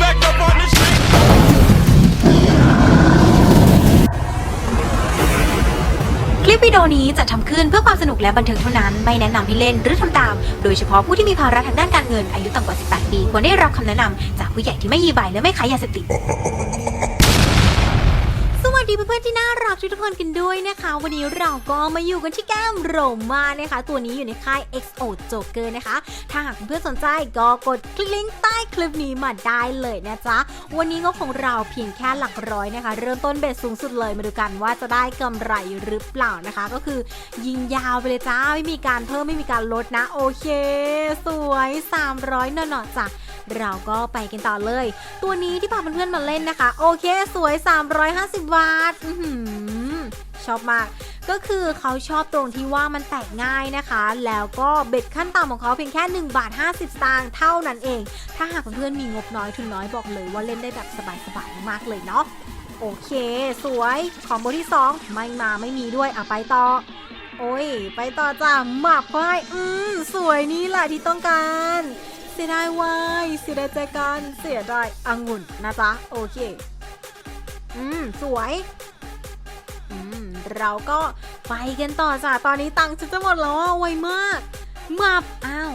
smacked up on the street. คลิปวิดีโอนี้จะทำขึ้นเพื่อความสนุกและบันเทิงเท่านั้น ไม่แนะนำให้เล่นหรือทำตาม โดยเฉพาะผู้ที่มีภาระทางด้านการเงินอายุต่ำกว่า 18 ปี ควรได้รับคำแนะนำจากผู้ใหญ่ที่ไม่ยีใบและไม่ขายยาเสพติด ดีเพื่อนๆที่น่ารักทุกคนกันด้วยนะคะ วันนี้เราก็มาอยู่กันที่แก้มโรมานะคะ ตัวนี้อยู่ในค่าย XO Joker นะคะ ถ้าหากเพื่อนสนใจก็กดคลิกลิงก์ใต้คลิปนี้มาได้เลยนะจ๊ะ วันนี้ก็ของเราเพียงแค่หลักร้อยนะคะ เริ่มต้นเบสสูงสุดเลยมาดูกันว่าจะได้กำไรหรือเปล่านะคะ ก็คือยิงยาวไปเลยจ้าไม่มีการเพิ่มไม่มีการลดนะโอเค สวย 300หน่อๆจ้ะ เราก็ไปกันต่อเลย ตัวนี้ที่พาเพื่อนๆมาเล่นนะคะ โอเค สวย 350บาทอื้อหือชอบมากก็คือเขาชอบตรงที่ว่ามันแตกง่ายนะคะ แล้วก็เบ็ดขั้นต่ำของเขาเพียงแค่ 1 บาท 50 สตางค์เท่านั้นเอง ถ้าหากเพื่อนๆมีงบน้อยทุนน้อยบอกเลยว่าเล่นได้แบบสบายๆมากเลยเนาะโอเค สวยคอมโบที่ 2 ไม่มาไม่มีด้วยอะไปต่อ โอ้ย ไปต่อจ้าหมับเขาให้อืมสวยนี่แหละที่ต้องการ สียดายวายเสียดายใจกันเสียดายองุ่นนะจ๊ะ โอเค อืม สวย อืม เราก็ไปกันต่อจ้ะ ตอนนี้ตังค์ฉันจะหมดแล้วอะไวมากมับอ้าว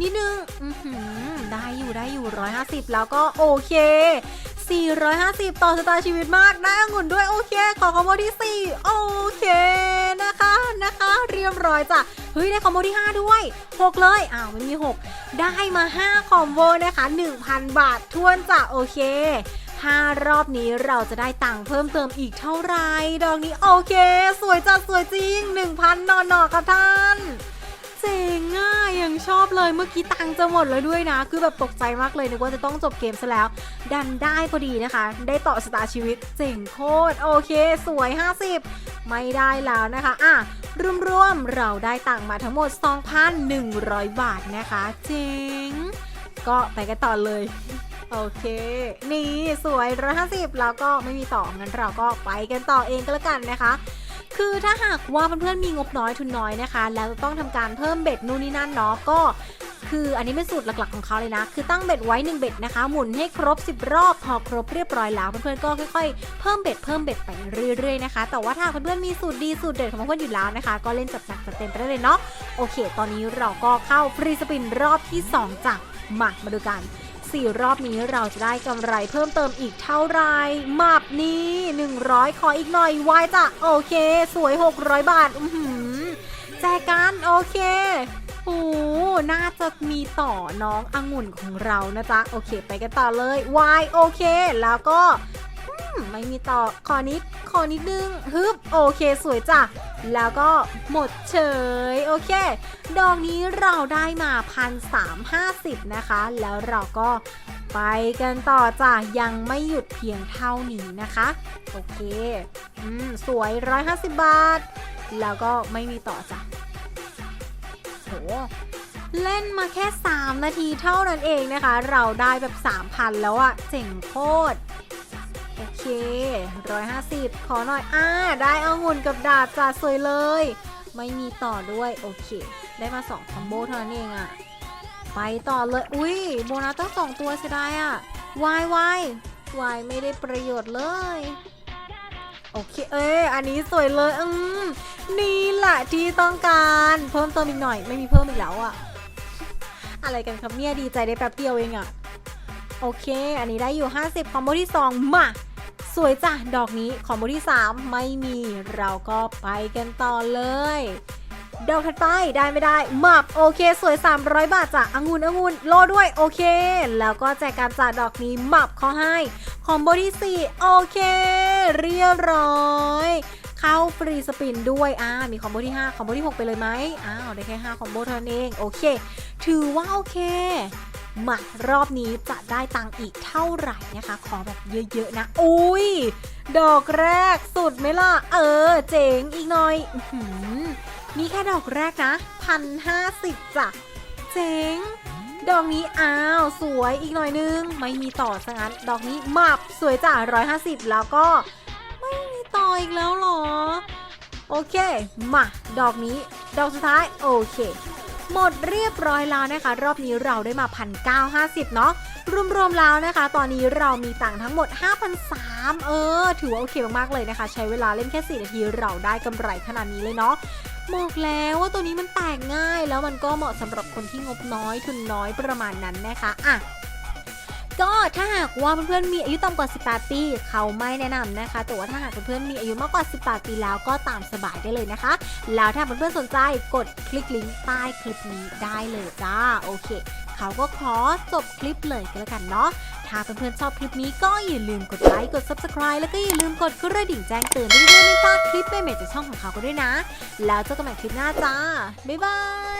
นิดนึงอือหือได้อยู่ได้อยู่ 150 แล้วก็โอเค 450 ต่อสตาร์ชีวิตมาก ได้องุ่นด้วยโอเค ขอคอมโบที่ 4 โอเคนะคะนะคะ เรียบร้อยจ้ะ เฮ้ย ได้คอมโบที่ 5 ด้วย 6 เลย อ้าวไม่มี 6 ได้มา 5 คอมโบนะคะ 1,000 บาททวนจ้ะ โอเค5รอบนี้เราจะได้ตังค์เพิ่มเติมอีกเท่าไหร่ดอกนี้โอเค สวยจัดสวยจริง 1,000หนอๆครับท่านเจ๋งอะยังชอบเลยเมื่อกี้ตังค์จะหมดแล้วด้วยนะ คือแบบตกใจมากเลยนึกว่าจะต้องจบเกมซะแล้ว ดันได้พอดีนะคะ ได้ต่อสตาร์ชีวิตเจ๋งโคตรโอเค สวย 50 ไม่ได้แล้วนะคะอะรวมๆ เราได้ตังค์มาทั้งหมด 2,100 บาทนะคะเจ๋งก็ไปกันต่อเลยโอเค นี่สวย150แล้วก็ไม่มีต่องั้นเราก็ไปกันต่อเองก็แล้วกันนะคะ คือถ้าหากว่าเพื่อนๆมีงบน้อยทุนน้อยนะคะ แล้วต้องทำการเพิ่มเบ็ดนู่นนี่นั่นเนาะก็ คืออันนี้เป็นสูตรหลักๆของเขาเลยนะ คือตั้งเบ็ดไว้1เบ็ดนะคะ หมุนให้ครบ 10 รอบ พอครบเรียบร้อยแล้วเพื่อนๆก็ค่อยๆ เพิ่มเบ็ดเพิ่มเบ็ดไปเรื่อยๆนะคะ แต่ว่าถ้าเพื่อนๆมีสูตรดีสูตรเด็ดของเพื่อนๆอยู่แล้วนะคะ ก็เล่นจัดหนักจัดเต็มไปได้เลยเนาะ โอเค ตอนนี้เราก็เข้าฟรีสปินรอบที่ 2จ้ะมามาดูกันสี่รอบนี้เราจะได้กำไรเพิ่มเติมอีกเท่าไหรมับนี้ 100 ขออีกหน่อยวายจ้ะ โอเค สวย 600 บาท อืแจกัน โอเค โอ้น่าจะมีต่อน้ององุ่นของเรานะจ๊ะ โอเค ไปกันต่อเลยวายโอเค แล้วก็ไม่มีต่อขอนิดขอนิดนึงฮึบโอเคสวยจ้ะ แล้วก็หมดเฉย โอเค ดอกนี้เราได้มาพันสามห้าสิบนะคะ แล้วเราก็ไปกันต่อจ้ะ ยังไม่หยุดเพียงเท่านี้นะคะ โอเค อืม สวย 150 บาท แล้วก็ไม่มีต่อจ้ะ เล่นมาแค่ 3 นาทีเท่านั้นเองนะคะ เราได้แบบ 3,000 แล้วอะเจ๋งโคตร โอเค 150 ขอหน่อย อ่า ได้เอางุ่นกับดาบจ้ะสวยเลย ไม่มีต่อด้วย โอเค ได้มา 2 คอมโบเท่านั้นเองอะไปต่อเลย อุ้ยโบนัสตั้งสองตัวเสียดายอะวายวายวายไม่ได้ประโยชน์เลย โอเค เอ้ยอันนี้สวยเลยอืมนี่แหละที่ต้องการ เพิ่มเติมอีกหน่อย ไม่มีเพิ่มอีกแล้วอะอะไรกันครับเนี่ยดีใจได้แป๊บเดียวเองอะโอเค อันนี้ได้อยู่ 50 คอมโบที่ 2 มา สวยจ้ะ ดอกนี้ คอมโบที่ 3 ไม่มี เราก็ไปกันต่อเลย ดอกถัดไปได้ไม่ได้มับโอเค สวย 300 บาทจ้ะองุ่นองุ่นโลด้วย โอเค แล้วก็แจกการจ่าดอกนี้มับเขาให้ คอมโบที่ 4 โอเค เรียบร้อยเข้าฟรีสปินด้วยอ่ามีคอมโบที่ 5 คอมโบที่ 6 ไปเลยไหมอ้าวได้แค่ 5 คอมโบเท่านั้นเอง โอเค ถือว่าโอเคมารอบนี้จะได้ตังค์อีกเท่าไหร่นะคะ ขอแบบเยอะๆนะ อุ้ย ดอกแรกสุดไหมล่ะ เออ เจ๋งอีกหน่อยนี่แค่ดอกแรกนะพันห้าสิบจ้ะ เจ๋ง ดอกนี้อ้าว สวยอีกหน่อยนึง ไม่มีต่อซะงั้นดอกนี้หมับสวยจ้ะร้อยห้าสิบแล้วก็ ไม่มีต่ออีกแล้วเหรอ โอเค มา ดอกนี้ ดอกสุดท้าย โอเค หมดเรียบร้อยแล้วนะคะ รอบนี้เราได้มาพันเก้าห้าสิบเนาะรวมๆแล้วนะคะ ตอนนี้เรามีตังค์ทั้งหมด 5,003เออ ถือว่าโอเคมากๆเลยนะคะ ใช้เวลาเล่นแค่ 4 นาทีเราได้กำไรขนาดนี้เลยเนาะ บอกแล้วว่าตัวนี้มันแตกง่าย แล้วมันก็เหมาะสำหรับคนที่งบน้อยทุนน้อยประมาณนั้นนะคะอะก็ถ้าหากว่าเพื่อนๆมีอายุต่ำกว่า 18 ปีเขาไม่แนะนำนะคะ แต่ว่าถ้าหากเพื่อนๆมีอายุมากกว่า 18 ปีแล้วก็ตามสบายได้เลยนะคะ แล้วถ้าเพื่อนๆสนใจกดคลิกลิงก์ใต้คลิปนี้ได้เลยจ้าโอเค เขาก็ขอจบคลิปเลยก็แล้วกันเนาะ ถ้าเพื่อนๆชอบคลิปนี้ก็อย่าลืมกดไลค์ กด subscribe แล้วก็อย่าลืมกดกระดิ่งแจ้งเตือนเพื่อไม่พลาดคลิปใหม่ๆจากช่องของเขาก็ด้วยนะ แล้วเจอกันใหม่คลิปหน้าจ้า บ๊ายบาย